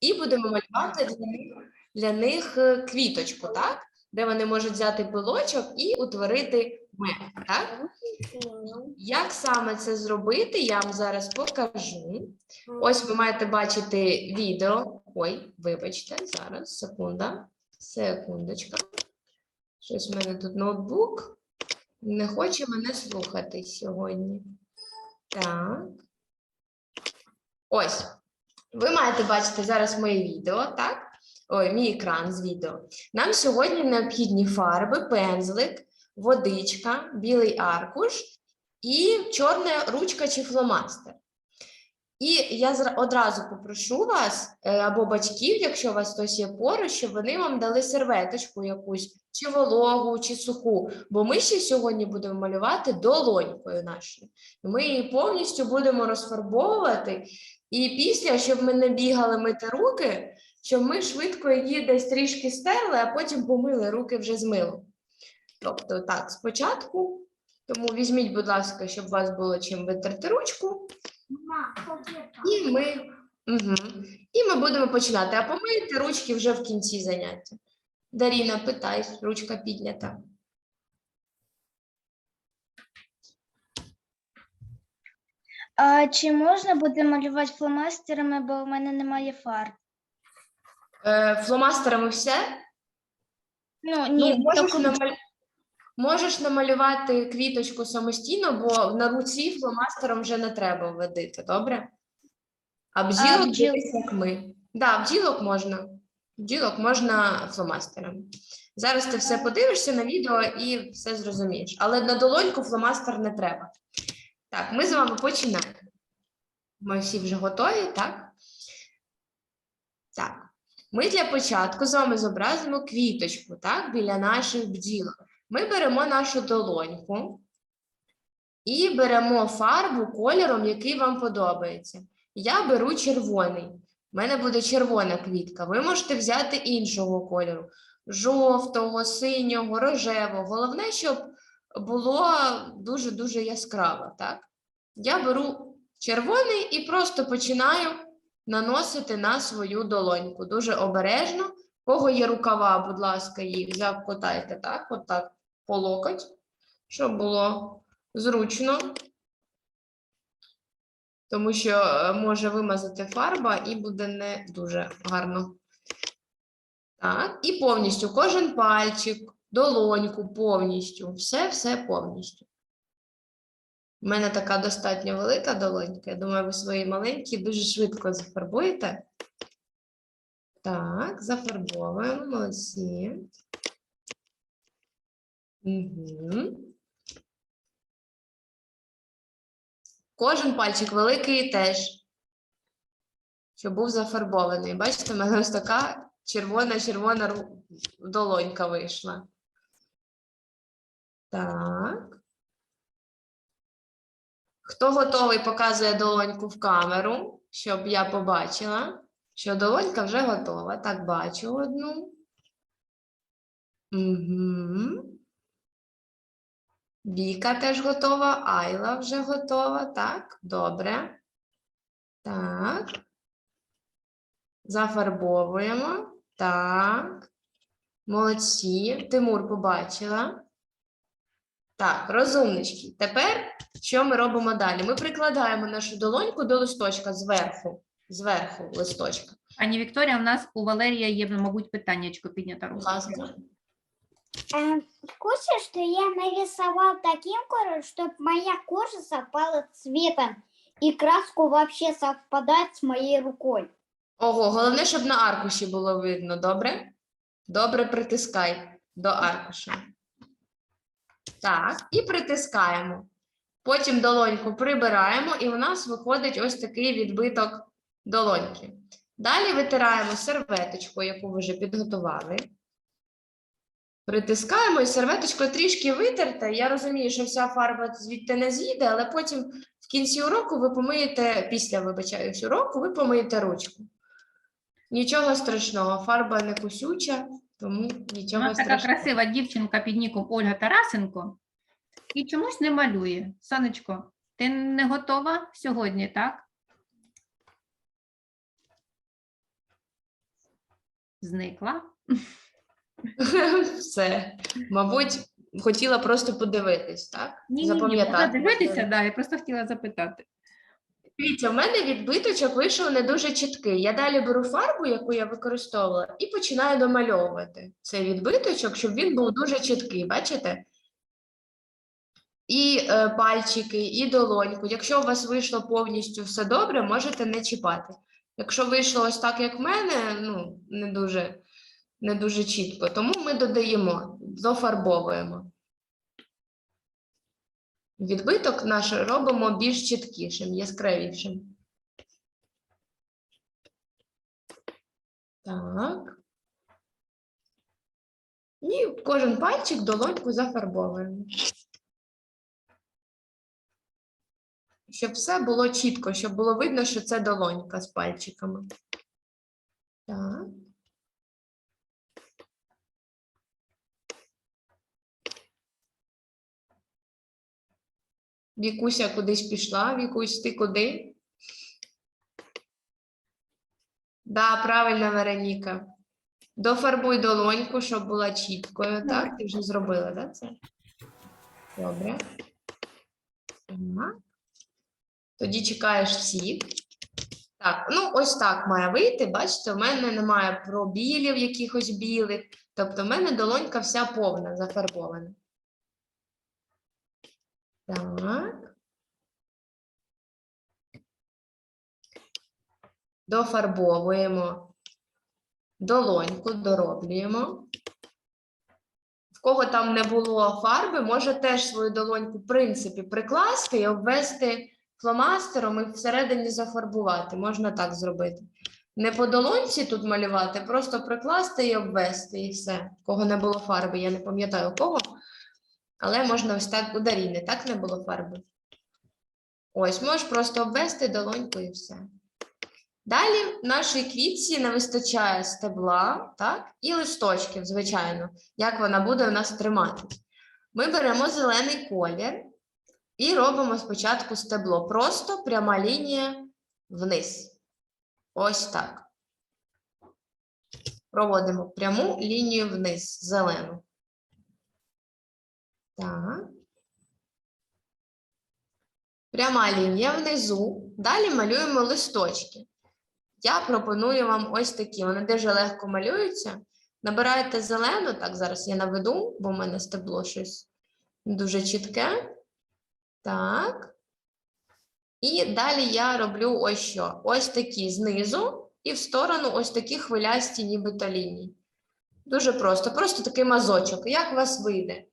І будемо малювати для них, для них е, квіточку, так? Де вони можуть взяти пилочок і утворити мед, так? Як саме це зробити, я вам зараз покажу. Ось ви маєте бачити відео. Ой, вибачте, зараз, секунда. Секундочка. Щось в мене тут ноутбук. Не хоче мене слухати сьогодні. Так. Ось. Ви маєте бачити зараз моє відео, так? Ой, мій екран з відео. Нам сьогодні необхідні фарби, пензлик, водичка, білий аркуш і чорна ручка чи фломастер. І я одразу попрошу вас е, або батьків, якщо у вас хтось є поруч, щоб вони вам дали серветочку якусь, чи вологу, чи суху. Бо ми ще сьогодні будемо малювати долонькою нашою. Ми її повністю будемо розфарбовувати. І після, щоб ми не бігали мити руки, щоб ми швидко її десь трішки стерли, а потім помили руки вже з милом. Тобто, так, спочатку. Тому візьміть, будь ласка, щоб у вас було чим витерти ручку. І ми, угу. і ми будемо починати. А помийте ручки вже в кінці заняття. Даріна, питай, ручка піднята. А чи можна буде малювати фломастерами, бо в мене немає фарб? Е, фломастерами все? Ну, ні, ну, можеш, тільки- намаль... можеш намалювати квіточку самостійно, бо на руці фломастером вже не треба вводити, добре? А бджілок бджіл- дивись, як ми. Да, бджілок можна. Бджілок можна фломастером. Зараз ти все подивишся на відео і все зрозумієш. Але на долоньку фломастер не треба. Так, ми з вами починаємо. Ми всі вже готові, так? Так. Ми для початку з вами зобразимо квіточку, так, біля наших бджілок. Ми беремо нашу долоньку і беремо фарбу кольором, який вам подобається. Я беру червоний. У мене буде червона квітка. Ви можете взяти іншого кольору: жовтого, синього, рожевого. Головне, щоб було дуже-дуже яскраво. Так? Я беру червоний і просто починаю наносити на свою долоньку. Дуже обережно. Кого є рукава, будь ласка, їх закотайте так, отак, по локоть, щоб було зручно. Тому що е, може вимазати фарба і буде не дуже гарно. Так, і повністю кожен пальчик, долоньку повністю, все-все повністю. У мене така достатньо велика долонька. Я думаю, ви свої маленькі дуже швидко зафарбуєте. Так, зафарбовуємо, молодці. Угу. Кожен пальчик великий теж, щоб був зафарбований. Бачите, в мене ось така червона-червона долонька вийшла. Так. Хто готовий, показує долоньку в камеру, щоб я побачила, що долонька вже готова. Так, бачу одну. Угу. Віка теж готова, Айла вже готова. Так, добре. Так. Зафарбовуємо. Так. Молодці. Тимур побачила. Так, розумнички. Тепер що ми робимо далі? Ми прикладаємо нашу долоньку до листочка зверху. Зверху листочка. Пані Вікторія, у нас у Валерія є, мабуть, питаннячко піднята Будь рука. ласка. В курсе, что я нарисовал таким кольором, чтобы моя кожа совпала цветом и краску вообще совпадать с моей рукой. Ого, головне, щоб на аркуші було видно, добре? Добре притискай до аркуша. Так, і притискаємо. Потім долоньку прибираємо, і у нас виходить ось такий відбиток долоньки. Далі витираємо серветочку, яку ви вже підготували. Притискаємо і серветочкою трішки витерте. Я розумію, що вся фарба звідти не з'їде, але потім в кінці уроку ви помиєте, після вибачаюсь, уроку, ви помиєте ручку. Нічого страшного, фарба не кусюча, тому нічого нас така красива дівчинка під ніком Ольга Тарасенко і чомусь не малює. Санечко, ти не готова сьогодні, так? зникла. Все. Мабуть, хотіла просто подивитись, так? Ні, ні, ні, Запам'ятати. дивитися, да, я просто хотіла запитати. Дивіться, в мене відбиточок вийшов не дуже чіткий. Я далі беру фарбу, яку я використовувала, і починаю домальовувати цей відбиточок, щоб він був дуже чіткий. Бачите? І е, пальчики, і долоньку. Якщо у вас вийшло повністю все добре, можете не чіпати. Якщо вийшло ось так, як в мене, ну, не дуже, не дуже чітко, тому ми додаємо, дофарбовуємо. Відбиток наш робимо більш чіткішим, яскравішим. Так. І кожен пальчик долоньку зафарбовуємо. Щоб все було чітко, щоб було видно, що це долонька з пальчиками. Так. Вікуся кудись пішла. Вікусь, ти куди? Да, правильно, Вероніка. Дофарбуй долоньку, щоб була чіткою. Так, ти вже зробила, да, це? Добре. Так. Тоді чекаєш всіх. Так, ну ось так має вийти. Бачите, у мене немає пробілів якихось білих. Тобто, в мене долонька вся повна, зафарбована. Так. Дофарбовуємо долоньку, дороблюємо. В кого там не було фарби, може теж свою долоньку, в принципі, прикласти і обвести фломастером і всередині зафарбувати. Можна так зробити. Не по долоньці тут малювати, просто прикласти і обвести, і все. В кого не було фарби, я не пам'ятаю кого. Але можна ось так у так не було фарби. Ось, можеш просто обвести долоньку і все. Далі нашій квітці не вистачає стебла, так, і листочків, звичайно, як вона буде у нас триматись. Ми беремо зелений колір і робимо спочатку стебло. Просто пряма лінія вниз. Ось так. Проводимо пряму лінію вниз, зелену. Так. Пряма лінія внизу. Далі малюємо листочки. Я пропоную вам ось такі. Вони дуже легко малюються. Набираєте зелену, так, зараз я наведу, бо в мене стебло щось дуже чітке. Так. І далі я роблю ось що. Ось такі знизу і в сторону ось такі хвилясті, нібито лінії. Дуже просто, просто такий мазочок. Як у вас вийде?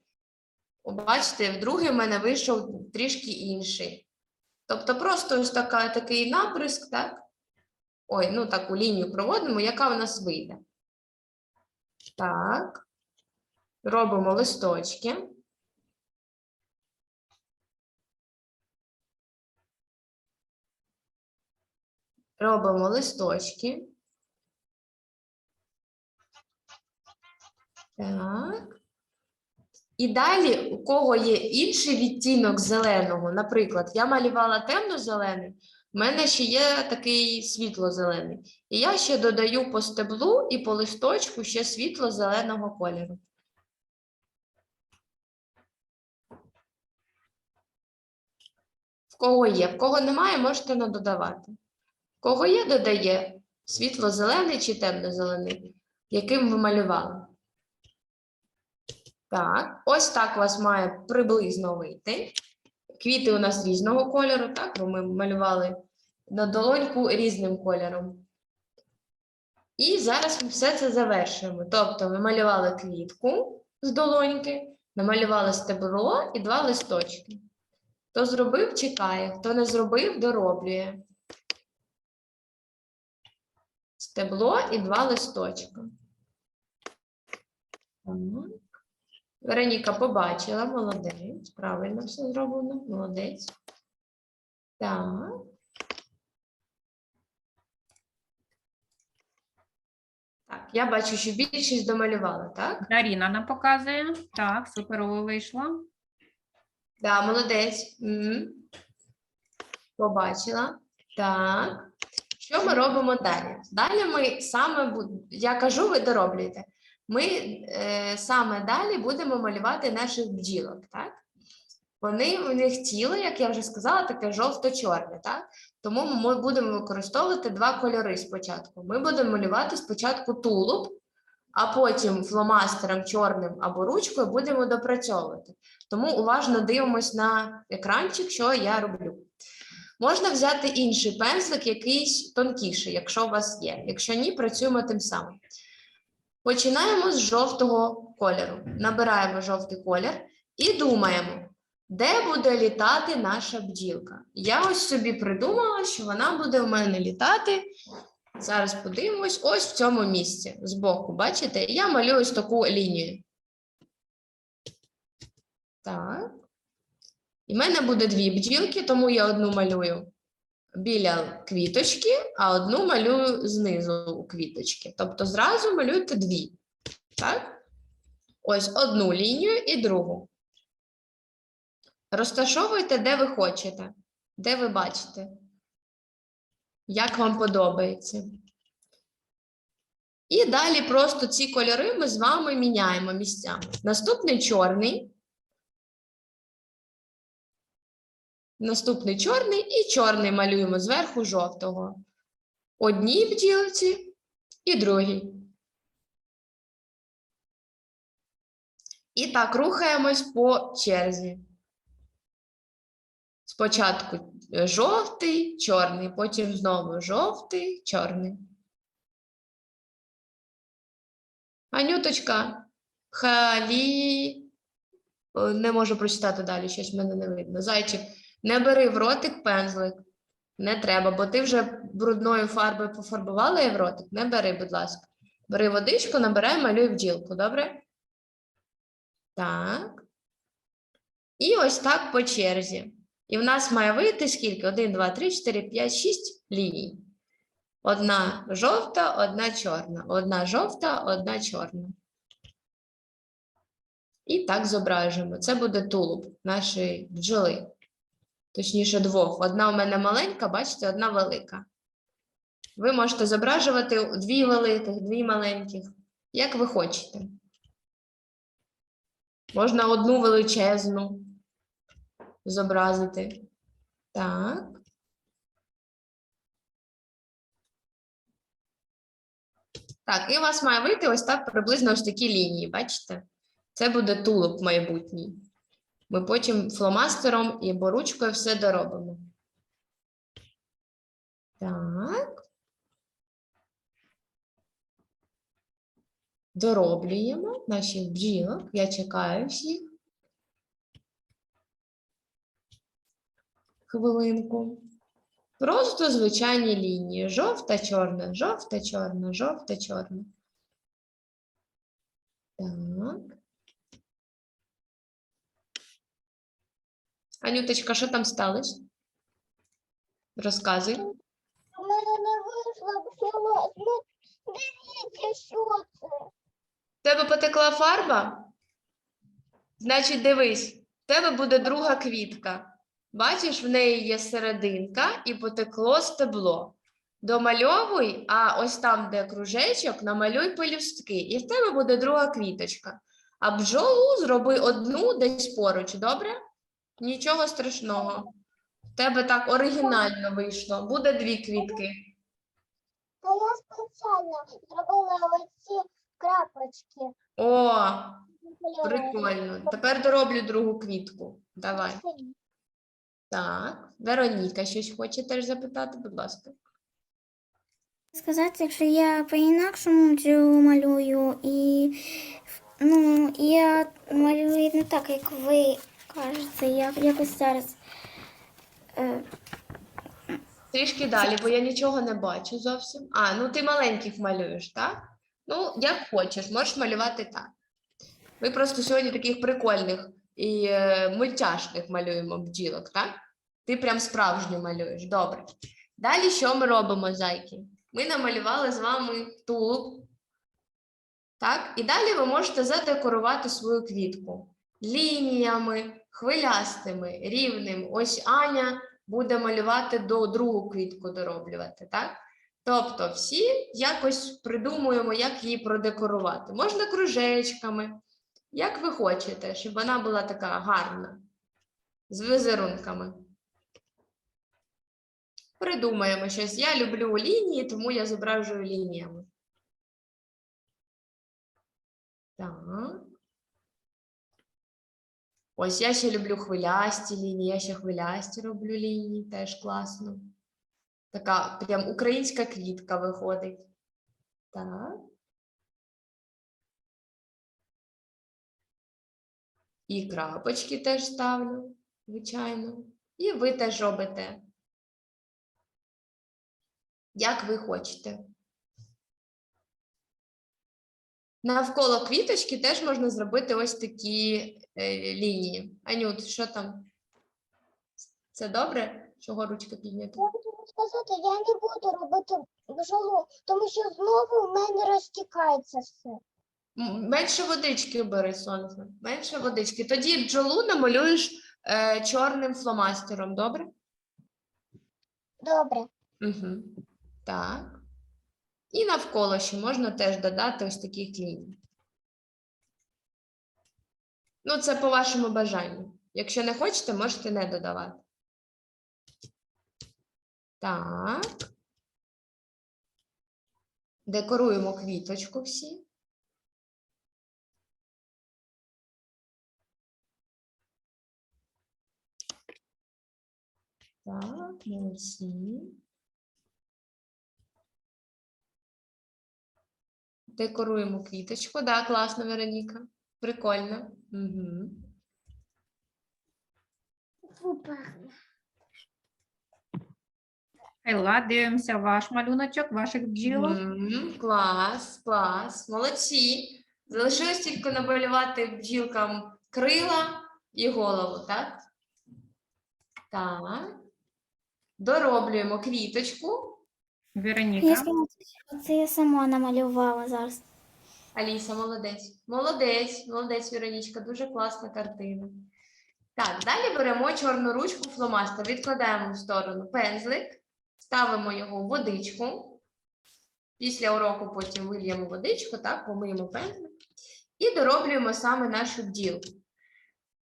Бачите, другий в мене вийшов трішки інший. Тобто просто ось така, такий наприск, так? Ой, ну таку лінію проводимо, яка у нас вийде. Так. Робимо листочки. Робимо листочки. Так. І далі, у кого є інший відтінок зеленого, наприклад, я малювала темно-зелений, в мене ще є такий світло-зелений. І я ще додаю по стеблу і по листочку ще світло-зеленого кольору. В кого є, в кого немає, можете не додавати. В кого є, додає світло-зелений чи темно-зелений, яким ви малювали. Так, ось так у вас має приблизно вийти. Квіти у нас різного кольору, так, бо ми малювали на долоньку різним кольором. І зараз ми все це завершуємо. Тобто ми малювали квітку з долоньки, намалювали стебло і два листочки. Хто зробив, чекає, хто не зробив, дороблює. Стебло і два листочка. Так. Вероніка побачила, молодець. Правильно все зроблено, молодець. Так. Так, я бачу, що більшість домалювала, так? Даріна нам показує. Так, суперово вийшло. Да, молодець. Мгм. Побачила. Так. Що ми робимо далі? Далі ми саме я кажу, ви дороблюєте. Ми е, саме далі будемо малювати наших бджілок, так? Вони у них тіло, як я вже сказала, таке жовто-чорне, так? Тому ми будемо використовувати два кольори спочатку. Ми будемо малювати спочатку тулуб, а потім фломастером чорним або ручкою будемо допрацьовувати. Тому уважно дивимось на екранчик, що я роблю. Можна взяти інший пензлик, якийсь тонкіший, якщо у вас є. Якщо ні, працюємо тим самим. Починаємо з жовтого кольору. Набираємо жовтий колір і думаємо, де буде літати наша бджілка. Я ось собі придумала, що вона буде у мене літати. Зараз подивимось, ось в цьому місці збоку. Бачите? Я малюю ось таку лінію. Так. І в мене буде дві бджілки, тому я одну малюю біля квіточки, а одну малюю знизу у квіточки. Тобто зразу малюйте дві. Так? Ось одну лінію і другу. Розташовуйте, де ви хочете, де ви бачите, як вам подобається. І далі просто ці кольори ми з вами міняємо місцями. Наступний чорний. Наступний чорний і чорний малюємо зверху жовтого. Одній бджілці і другій. І так рухаємось по черзі. Спочатку е, жовтий, чорний, потім знову жовтий, чорний. Анюточка, халі. Не можу прочитати далі, щось в мене не видно. Зайчик, не бери в ротик пензлик. Не треба, бо ти вже брудною фарбою пофарбувала її в ротик. Не бери, будь ласка. Бери водичку, набирай, малюй бджілку, добре? Так. І ось так по черзі. І в нас має вийти скільки? 1, 2, 3, 4, 5, 6 ліній. Одна жовта, одна чорна. Одна жовта, одна чорна. І так зображуємо. Це буде тулуб нашої бджоли. Точніше, двох. Одна у мене маленька, бачите, одна велика. Ви можете зображувати дві великих, дві маленьких, як ви хочете. Можна одну величезну зобразити. Так. Так, і у вас має вийти ось так приблизно ось такі лінії, бачите? Це буде тулуб майбутній. Ми потім фломастером і боручкою все доробимо. Так. Дороблюємо наших бджілок. Я чекаю всіх. Хвилинку. Просто звичайні лінії. Жовта, чорна, жовта, чорна, жовта, чорна. Так. Анюточка, що там сталося? Розказуй. У мене не вийшло бджола. Ну, дивіться, що це. В тебе потекла фарба? Значить, дивись, в тебе буде друга квітка. Бачиш, в неї є серединка і потекло стебло. Домальовуй, а ось там, де кружечок, намалюй пелюстки, і в тебе буде друга квіточка. А бджолу зроби одну десь поруч, добре? Нічого страшного. В тебе так оригінально вийшло. Буде дві квітки. Та я спеціально зробила оці крапочки. О, прикольно. Тепер дороблю другу квітку. Давай. Так, Вероніка щось хоче теж запитати, будь ласка. Сказати, якщо я по-інакшому цю малюю, і ну, я малюю не так, як ви кажете, я якось зараз. Е, Трішки далі, бо я нічого не бачу зовсім. А, ну ти маленьких малюєш, так? Ну, як хочеш, можеш малювати так. Ми просто сьогодні таких прикольних і е, мультяшних малюємо бджілок, так? Ти прям справжню малюєш. Добре. Далі що ми робимо, зайки? Ми намалювали з вами тулуб. Так? І далі ви можете задекорувати свою квітку лініями, хвилястими, рівним. Ось Аня буде малювати до другу квітку дороблювати, так? Тобто всі якось придумуємо, як її продекорувати. Можна кружечками, як ви хочете, щоб вона була така гарна, з візерунками. Придумаємо щось. Я люблю лінії, тому я зображую лініями. Так. Ось я ще люблю хвилясті лінії, я ще хвилясті роблю лінії, теж класно. Така прям українська квітка виходить. Так. І крапочки теж ставлю, звичайно. І ви теж робите. Як ви хочете. Навколо квіточки теж можна зробити ось такі лінії. Анют, що там? Це добре? Чого ручка піднята? Я хотіла сказати, я не буду робити бджолу, тому що знову в мене розтікається все. М, Менше водички бери, сонце. Менше водички. Тоді бджолу намалюєш е, чорним фломастером, добре? Добре. Угу. Так. І навколо ще можна теж додати ось таких ліній. Ну, це по вашому бажанню. Якщо не хочете, можете не додавати. Так. Декоруємо квіточку всі. Так, молодці. Декоруємо квіточку. Да, класно, Вероніка. Прикольно. Угу. Супер. Айла, дивимося ваш малюночок, ваших бджілок. Мгм, Клас, клас. Молодці. Залишилось тільки намалювати бджілкам крила і голову, так? Так. Дороблюємо квіточку. Вероніка. це я сама намалювала зараз. Аліса, молодець. Молодець, молодець, Віронічка, дуже класна картина. Так, далі беремо чорну ручку фломастер, відкладаємо в сторону пензлик, ставимо його в водичку. Після уроку потім вильємо водичку, так, помиємо пензлик. І дороблюємо саме нашу бджілку.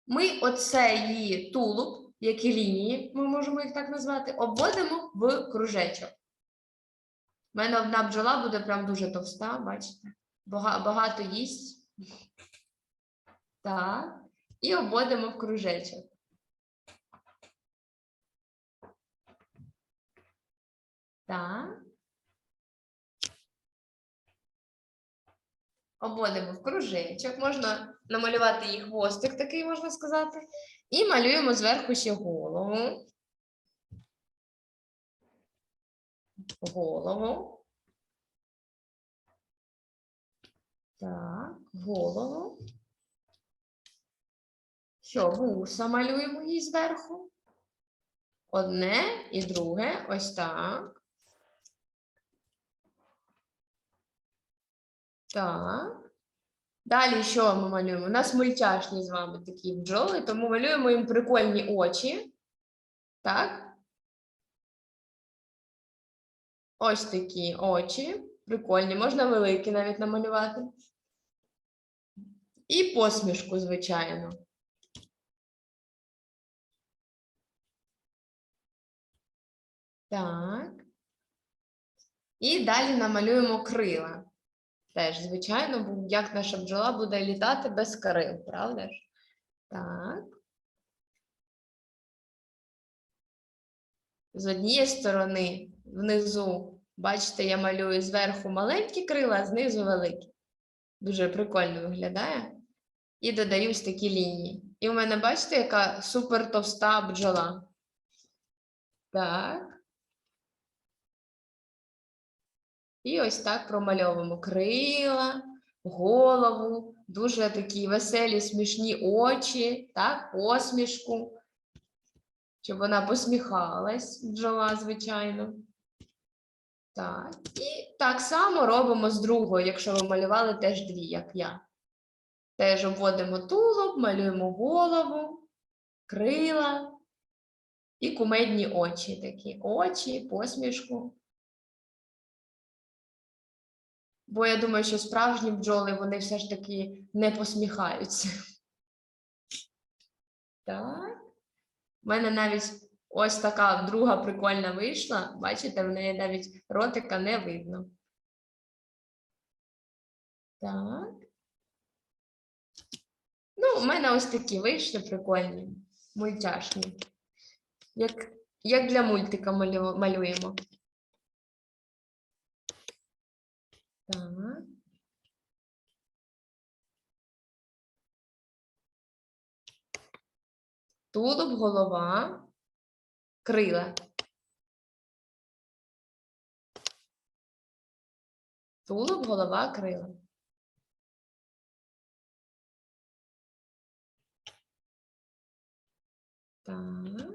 Ми оце її тулуб, які лінії, ми можемо їх так назвати, обводимо в кружечок. У мене одна бджола буде прям дуже товста, бачите? Бага- багато їсть. Так. І обводимо в кружечок. Так. Обводимо в кружечок. Можна намалювати її хвостик, такий можна сказати. І малюємо зверху ще голову. Голову. Так, голову. Що, вуса малюємо їй зверху. Одне і друге, ось так. Так. Далі що ми малюємо? У нас мультяшні з вами такі бджоли, тому малюємо їм прикольні очі. Так. Ось такі очі. Прикольні, можна великі навіть намалювати. І посмішку, звичайно. Так. І далі намалюємо крила. Теж, звичайно, як наша бджола буде літати без крил, правда ж? Так. З однієї сторони внизу, бачите, я малюю зверху маленькі крила, а знизу великі. Дуже прикольно виглядає. І додаю ось такі лінії. І у мене, бачите, яка супер товста бджола. Так. І ось так промальовуємо крила, голову, дуже такі веселі, смішні очі, так, посмішку, щоб вона посміхалась, бджола, звичайно. Так, і так само робимо з другою, якщо ви малювали теж дві, як я. Теж обводимо тулуб, малюємо голову, крила і кумедні очі такі. Очі, посмішку. Бо я думаю, що справжні бджоли вони все ж таки не посміхаються. Так. У мене навіть ось така друга прикольна вийшла. Бачите, в неї навіть ротика не видно. Так. Ну, у мене ось такі вийшли прикольні, мультяшні. Як, як для мультика малю, малюємо. Так. Тулуб, голова, крила. Тулуб, голова, крила. Так.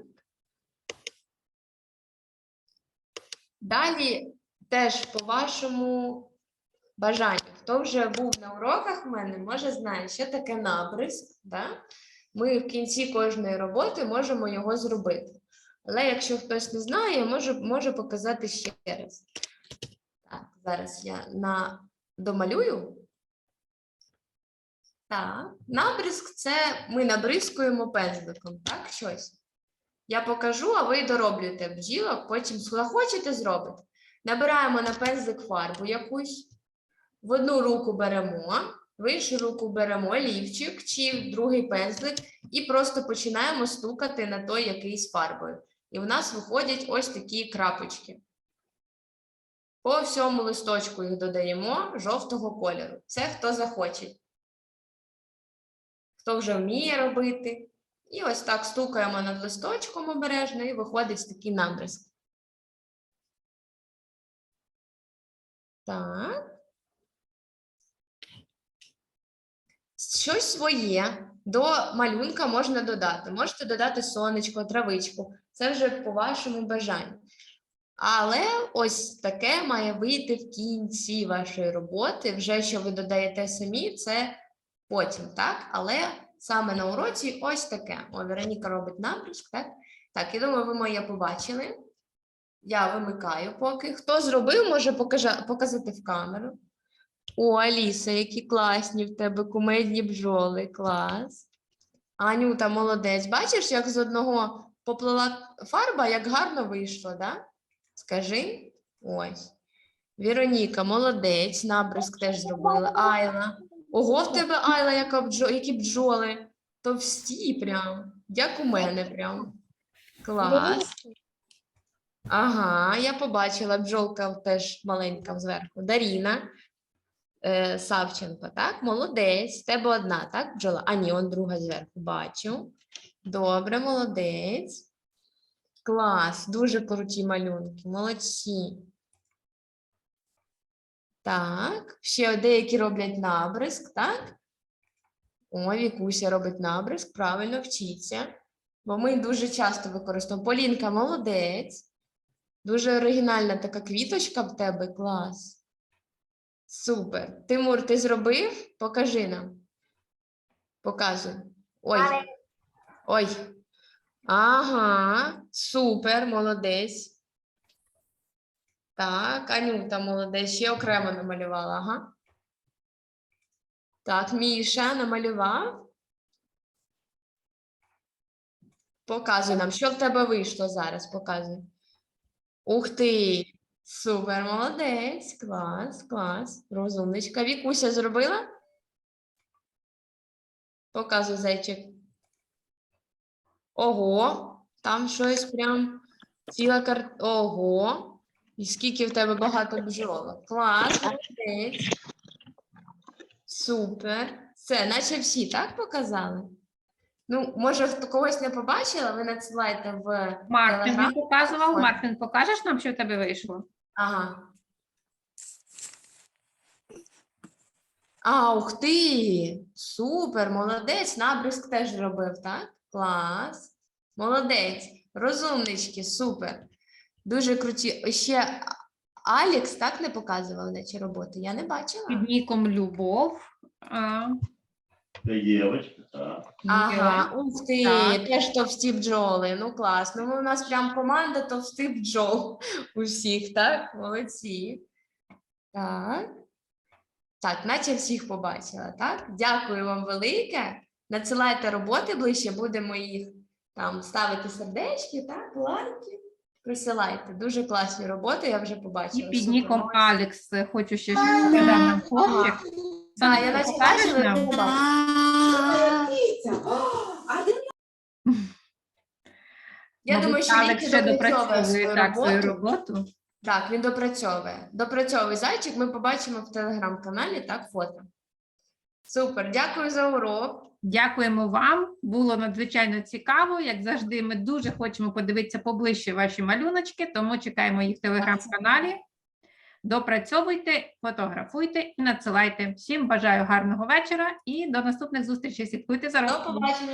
Далі теж по вашому бажанню. Хто вже був на уроках в мене, може знає, що таке набризк. Да? Ми в кінці кожної роботи можемо його зробити. Але якщо хтось не знає, можу, можу показати ще раз. Так, зараз я на... домалюю. Так, набризк це ми набризкуємо пензликом, так, щось. Я покажу, а ви дороблюєте бджілок, потім захочете зробите. Набираємо на пензлик фарбу якусь, в одну руку беремо, в іншу руку беремо олівчик чи другий пензлик і просто починаємо стукати на той, який з фарбою. І в нас виходять ось такі крапочки. По всьому листочку їх додаємо жовтого кольору. Це хто захоче. Хто вже вміє робити. І ось так стукаємо над листочком обережно, і виходить такий набризк. Так. Щось своє до малюнка можна додати. Можете додати сонечко, травичку. Це вже по вашому бажанню. Але ось таке має вийти в кінці вашої роботи. Вже що ви додаєте самі, це потім, так? Але саме на уроці ось таке. О, Вероніка робить набризк, так? Так, я думаю, ви моє побачили. Я вимикаю поки. Хто зробив, може показати в камеру. О, Аліса, які класні в тебе кумедні бджоли. Клас. Анюта, молодець. Бачиш, як з одного поплила фарба, як гарно вийшло, да? Скажи. Ось. Віроніка, молодець, набризк теж зробила. Айла. Ого, в тебе Айла, яка бджо... які бджоли. Товсті прям. Як у мене прям. Клас. Ага, я побачила, бджолка теж маленька зверху. Даріна е, Савченко, так? Молодець. В тебе одна, так, бджола? А ні, он друга зверху. Бачу. Добре, молодець. Клас, дуже круті малюнки. Молодці. Так, ще деякі роблять набризк, так? О, Вікуся робить набризк, правильно вчіться. Бо ми дуже часто використовуємо. Полінка, молодець. Дуже оригінальна така квіточка в тебе, клас. Супер. Тимур, ти зробив? Покажи нам. Показуй. Ой. Ой. Ага, супер, молодець. Так, Анюта, молодець, ще окремо намалювала, ага. Так, Міша намалював. Показуй нам, що в тебе вийшло зараз, показуй. Ух ти! Супер, молодець, клас, клас. Розумничка. Вікуся зробила? Показуй зайчик. Ого, там щось прям ціла кар... Ого. І скільки в тебе багато бджолок. Клас, молодець. Супер. Це, наче всі так показали? Ну, може, хто когось не побачила, ви надсилаєте в Мартин Телеграм? не показував. Мартин, покажеш нам, що в тебе вийшло? Ага. А, ух ти! Супер, молодець. Набризк теж зробив, так? Клас. Молодець. Розумнички, супер. Дуже круті. Ще Алікс так не показував наче роботи. Я не бачила. Під ніком Любов. А, Це так. Ага, ух ти, Так. теж товсті бджоли. Ну класно. Ну, у нас прям команда товстих бджол усіх, так? Молодці. Так. Так, наче всіх побачила, так? Дякую вам велике. Надсилайте роботи ближче, будемо їх там ставити сердечки, так, лайки. Присилайте. Дуже класні роботи, я вже побачила. І під ніком молодці. Алекс е, хочу ще нам хлопчик. Так, я покажеш бачила, побачила. Я думаю, що Алекс Вікі ще допрацьовує допрацьовує свою так свою роботу. роботу. Так, він допрацьовує. Допрацьовує зайчик, ми побачимо в телеграм-каналі так фото. Супер, дякую за урок. Дякуємо вам. Було надзвичайно цікаво. Як завжди, ми дуже хочемо подивитися поближче ваші малюночки, тому чекаємо їх в телеграм-каналі. Допрацьовуйте, фотографуйте і надсилайте. Всім бажаю гарного вечора і до наступних зустрічей. Слідкуйте за До побачення.